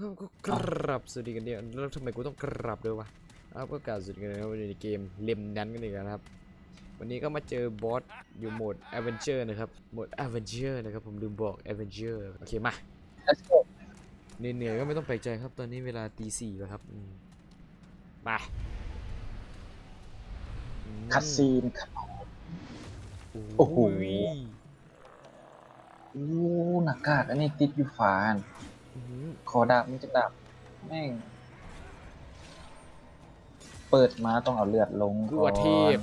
ก็กรับสวัสดีกันเนี่ยแล้วทำไมกูต้องกรับด้วยวะเอาก็กราบสวัสดีกันนะครับในเกมเลมนั้นกันอีกแล้วนะครับ วันนี้ก็มาเจอบอสอยู่โหมด a d v e n t u r e นะครับโหมด a d v e n t u r e นะครับผมลืมบอก a d v e n t u r e โอเคมา Let's go เหนื่อยๆก็ไม่ต้องแปลกใจครับตอนนี้เวลาตีสี่แล้วครับอืมไปอืมคัดซีนครับโอ้โหยอู้หน้ากากอันนี้ติดอยู่ฝาอัน อื้อหือขอดาบมันจะดาบแม่ง เปิดมาต้องเอาเลือดลงกูก่อว่าเทพน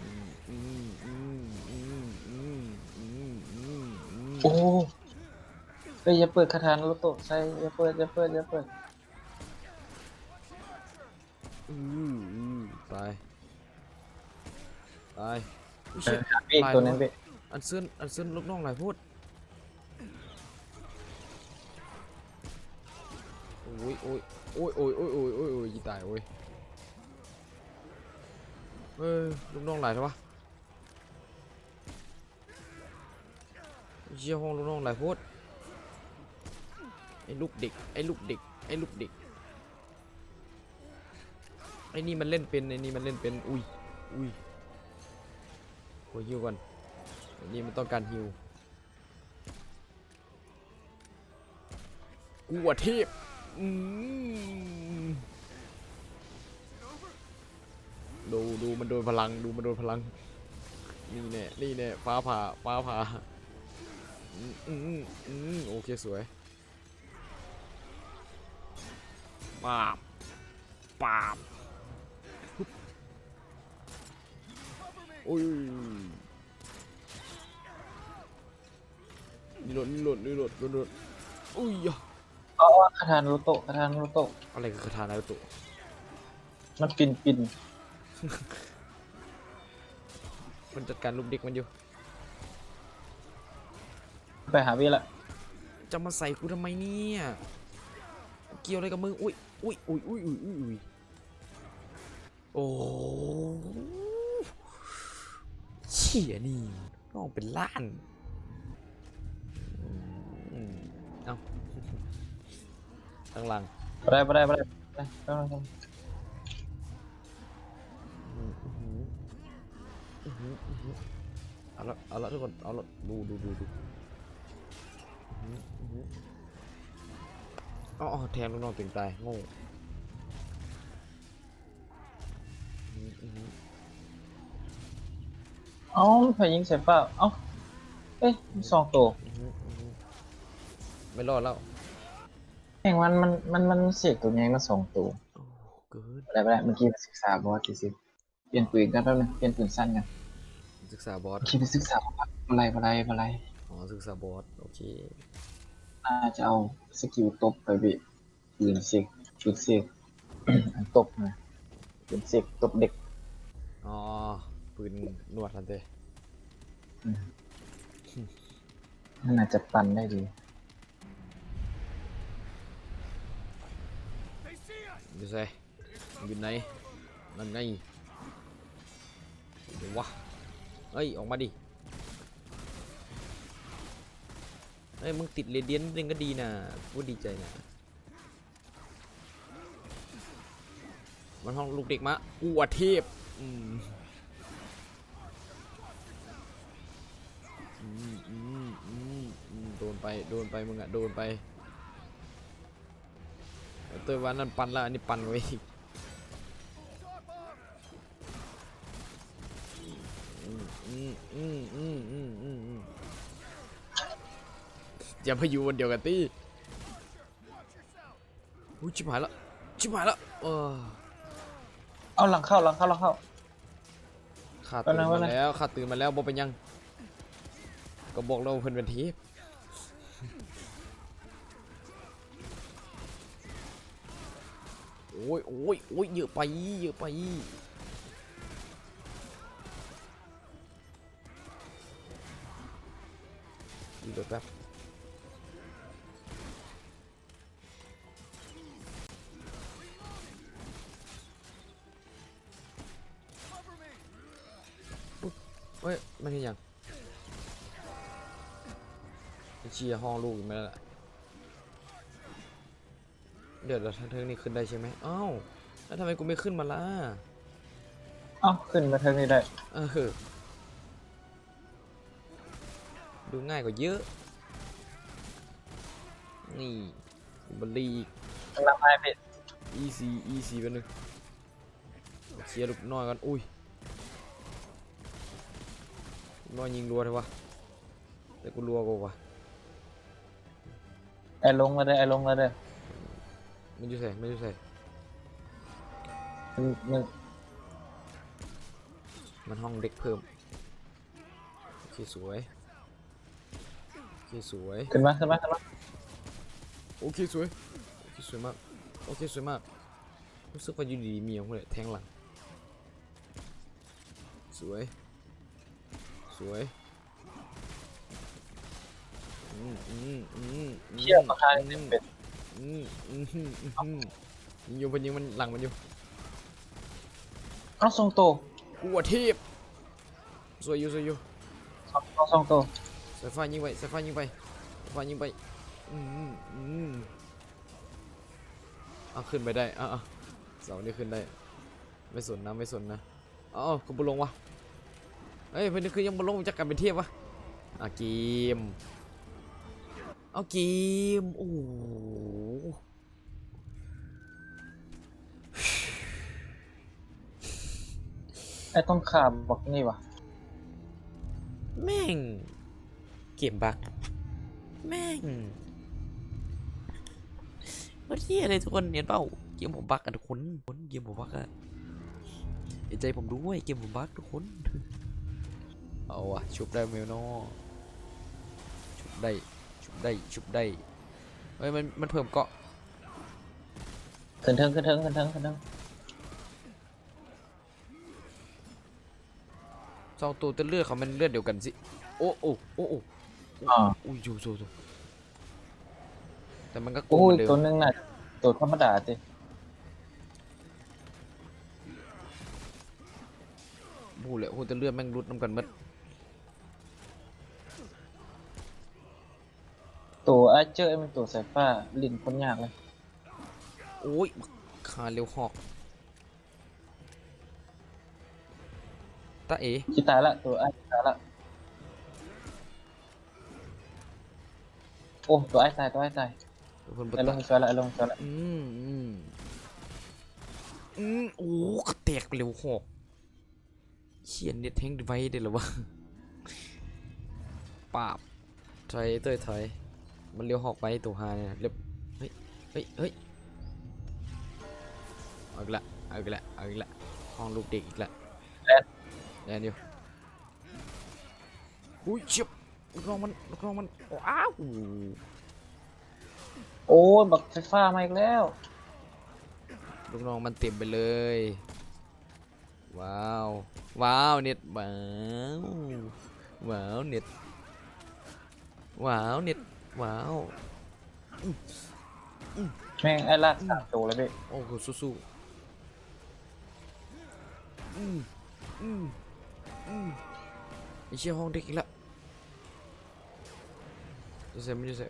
อืมอืมอืมอืมอืมอืมอืมโอ้เฮ้ยอย่าเปิดคาถานโลโตะใช่อย่าเปิดอย่าเปิดอย่าเปิด อืมอืมตายตายอุ๊ย เอเชี่อยหาเบรกตัวนั้นเบรกอันเซินอันเซินลูกน้องหลายพูดโอ้ยโอ้ยโอ้ยโอ้ยโอ้ยโอ้ยโอ้ยโอ้ยยีตายโอ้ยเอ้ยลูกน้องหลายใช่ปะเชี่ยห้องลูกน้องหลายพูดไอ้ลูกเด็กไอ้ลูกเด็กไอ้ลูกเด็กไอ้นี่มันเล่นเป็นไอ้นี่มันเล่นเป็นอุ้ยอุ้ย โอ้ยฮิวก่อนอนี่มันต้องการฮิวกูว่าเทพอืมดูดูมันโดนพลังดูมันโดนพลัง นี่แน่นี่แน่ฟ้าผ่าฟ้าผ่าอืมอืมโอเคสวยปาบปาบ อ้ยนี่หลดนี่หลดนี่หลดนี่หลดอุ้ยยะอ๋อคาถานโลโตะคาถานโลโตะอะไรคือคาถานารุโตะมันปินปินมันจัดการลูกเด็กมันอยู่ไปหาพี่ละจะมาใส่กูทำไมเนี่ยเกี่ยวอะไรกับมึงอุ้ยอุ้ยอุ้ยอุ้ยอุ้ยอุ้ยอุ้ยโอ้ เชี่ยนี่น้องเป็นล้านเอ้าข้างหลังไปได้ไปได้ไปได้ไปได้ไปเอาละเอาละทุกคนเอาละดูดูดูดูอื้อหืออื้อหืออ๋อแทงลูกน้องตัวเองตายโง่ อื้อหืออื้อหือเอ้าพยิงเสร็จเปล่าเอ้าเอ้ยมีสองตัวอื้อหืออื้อหือไม่รอดแล้วแห่งมันมันมันมันเสียกตัวใหญ่มาสองตัวโอ้เกินอะไรไปได้เมื่อกี้ไปศึกษาบอสกี่สิเปลี่ยนปืนกันแป๊บนึงเปลี่ยนปืนสั้นกันศึกษาบอสเมื่อกี้ไปศึกษาบอสอะไรอะไรอะไรอ๋อศึกษาบอสโอเคน่าจะเอาสกิลตบไปบิปืนเสกปืนเสก อันตบนะปืนเสกตบเด็กอ๋อ ปืนนวดทันเตนั่นน่าจะปันได้ดีอยู่ไสอยู่ไหนนั่นไงเดี๋ยววะเฮ้ย ออกมาดิเฮ้ย มึงติดเรเดียนนิดนึงก็ดีนะกูดีใจนะมันห้องลูกเด็กมะกูว่าเทพอืม อืมอืมอืมอืมโดนไป โดนไปมึงอะโดนไปเตยวันนั้นปันแล้วอันนี้ปันไว้อีกอย่าไปอยู่วันเดียวกันตีอุ้ยชิบหายละชิบหายละเออเอาหลังเข้าหลังเข้าหลังเข้าข้าตื่นมาแล้วข้าตื่นมาแล้วบ่เป็นยัง ก็บอกเราเพิ่นเป็นทพโอ้ยโอ้ยโอ้ยเยอะไปเยอะไปดีเดี๋ยวแป๊บเฮ้ย มันเห็นยัง เชียห้องลูกอยู่ไหมล่ะเดี๋ยวเราทางเทิงนี่ขึ้นได้ใช่ไหมอ้าวแล้วทำไมกูไม่ขึ้นมาล่ะเอ้าขึ้นมาเทิงนี่ได้ เออดูง่ายกว่าเยอะ นี่บอลลีกกำลังไปพี่ easy easy ไปหนึ่งเคลียร์ลูกน้อยกันอุ้ยลูกน้อยยิงรัวเลยวะแต่กูรัวกว่าวะ ไอ้ลงมาได้ไอ้ลงมาได้มันอยู่ใส่มันอยู่ใส่มันมันมันห้องเด็กเพิ่มโอเคสวยโอเคสวยขึ้นมาขึ้นมาขึ้นมาโอเคสวยโอเคสวยมากโอเคสวยมากรู้สึกว่าอยู่ดีๆมีอย่างเลยแทงหลังสวย สวยอืมอืมอืมอืม เชี่ยประคายเต็มเป็ดอืมอืมอืมยิงอยู่มันยิงมันหลังมันอยู่เอ้าทรงโตกูว่าเทพสวยอยู่สวยอยู่สองเอาทรงโตสายฟ้ายิงไปสายฟ้ายิงไปสายฟ้ายิงไปอืมอืมเอาขึ้นไปได้อะเสานี่ขึ้นได้ ไม่สนนะไม่สนนะเอ้ากูบลงวะเฮ้ยเพื่อนคือยังบลงจะกลับเป็นเทียบวะอะเกม เอาเกมโอ้โหไอ้ต้องขาบบอกนี่วะแม่ง เกมบัก แม่งวันที่อะไรทุกคนเห็นเปล่าเกมผมบักอะทุกคนคนเกมผมบักอะเห็นใจผมด้วยเกมผมบักทุกคน เอาอะชุบได้ไหมเนาะชุบได้ ได้ชุบได้เฮ้ยมันมันเพิ่มเกาะขึ้นเทิงขึ้นเทิงขึ้นเทิงขึ้นเทิงสองตัวแต่เลือดเขามันเลือดเดียวกันสิโอ้โอ้โอ้โอ้อ่าอุ้ยโยโซโซแต่มันก็โกงโอ้เหมืยอนเดิมตัวหนึงน่ะตัวธรรมดาสิพูดเลยโอ้แต่เลือดแม่งรุดน้ำกันหมัด ตัวไอ้เจอไอ้มันตัวสายฟ้าลิ้นคนยากเลยโอ้ยขาเร็วหอกตาเอจิตายละตัวไอ้ตายละโอ้ตัวไอ้ตายตัวไอ้ตายเพิ่นบ่ไอ้ลตางช่วยละไอ้ลงช่วยละอืมอืมอืมโอ้กระแตกเร็วหอกเขียนเน็ตแทงไว้ได้เหรอวะปาบถอยเต้ยถอย มันเร็วหอกไปตัวหาเนี่ยนะเรียบเฮ้ยเฮ้ยเฮ้ยเอาอีกละเอาอีกละเอาอีกละห้องลูกเด็กอีกละแอนอยู่อุ้ยเฉียบลูกน้องมันลูกน้องมันว้าวโอ้ยบักไฟฟ้ามาอีกแล้วลูกน้องมันเต็มไปเลย ว้าว ว้าวเน็ตว้าวว้าวเน็ตว้าวเน็ต ว้าว แม่งไอ้ลากสามตัวเลยพี่โอ้โหสู้ๆอืมอืมอืมไอเชี่ยห้องเด็กอีกและตัวเซมไม่ใช่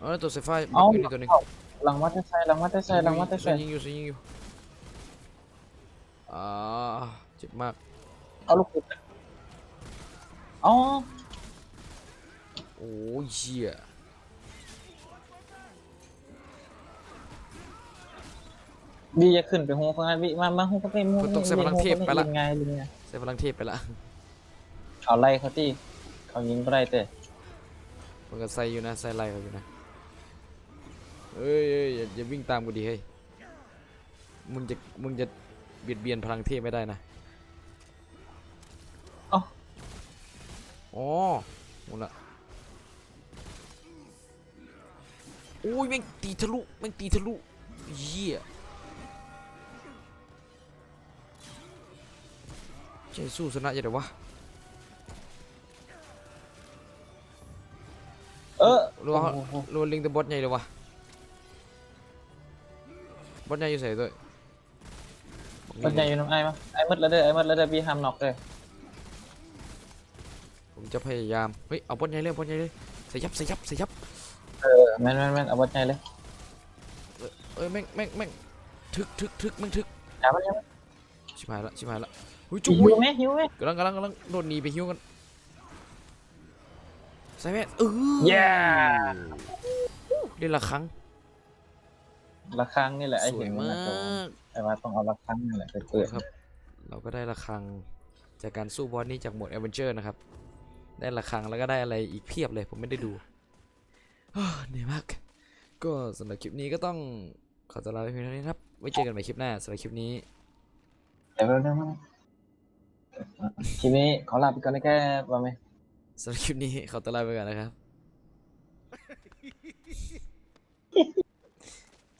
เออตัวเซฟไฟเอ้าอยู่นี่ตัวหนึงหลังวัดได้ใส่หลังวัดได้ใส่หลังวัดได้ใส่ยิงอยู่ยิงอยู่อ่าเจ็บมากเอาลูกขุดอ๋อโอ้ยเชี่ยบีจะขึ้นไปหูฟังบีมามาหูฟังบีหูลิงไงลิงไงใส่พลังเทพไปละเขาไล่เขาที่เขายิงไปได้แต่มันก็ใส่อยู่นะใส่ไล่เขาอยู่นะเอ้ยเอ้ยอย่าอย่าวิ่งตามกูดิเฮ้ยมึงจะมึงจะเบียดเบียนพลังเทพไม่ได้นะอ๋อหมดละ โอ้ยแม่งตีทะลุแม่งตีทะลุเหี้ยใช่สู้ชนะยังไงวะเออรัวรัวลิงแต่บอสใหญ่เลยวะบอสใหญ่อยู่ใส่ด้วยมันใหญ่อยู่น้ำไอ้มาไอ้มืดแล้วเด้อไอ้มืดแล้วเด้อบีห้ามน็อกเลยผมจะพยายามเฮ้ยเอาบอลใหญ่เลยบอลใหญ่เลยสยับสยับสยับ เออแม่นแม่นแม่นเอาบอลใจเลยเอ้ยแม่งแม่งแม่งทึกทึกทึกแม่งทึกอย่ามันอย่ามันชิบหายละชิบหายละหุ้ยหิจุ้วยไหมหิวไหมกำลังกำลังกำลังโดนหนีไปฮิวกันใส่แม่เออเย้เล่นละครั้งละครั้งนี่แหละไอ้สวเห็ยนมันมานะตัวกแต่ว่าต้องเอาละครั้งนี่แหละไปเปิดครับ เราก็ได้ละครังจากการสู้บอสนี้จากโหมด a อเวนเจอร์นะครับ ได้ละครังแล้วก็ได้อะไรอีกเพียบเลยผมไม่ได้ดูอ้าว เหนื่อยมาก ก็สำหรับคลิปนี้ก็ต้องขอตัวลาไปเพียงเท่านี้นะครับ ไว้เจอกันใหม่คลิปหน้าสำหรับคลิปนี้เดี๋ยวเดี๋ยวเดี๋ยวทีนี้ขอลาไปก่อนนะแค่ว่าไหมสำหรับคลิปนี้ขอตัวลาไปก่อนนะครับ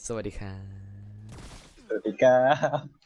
สวัสดีครับสวัสดีครับ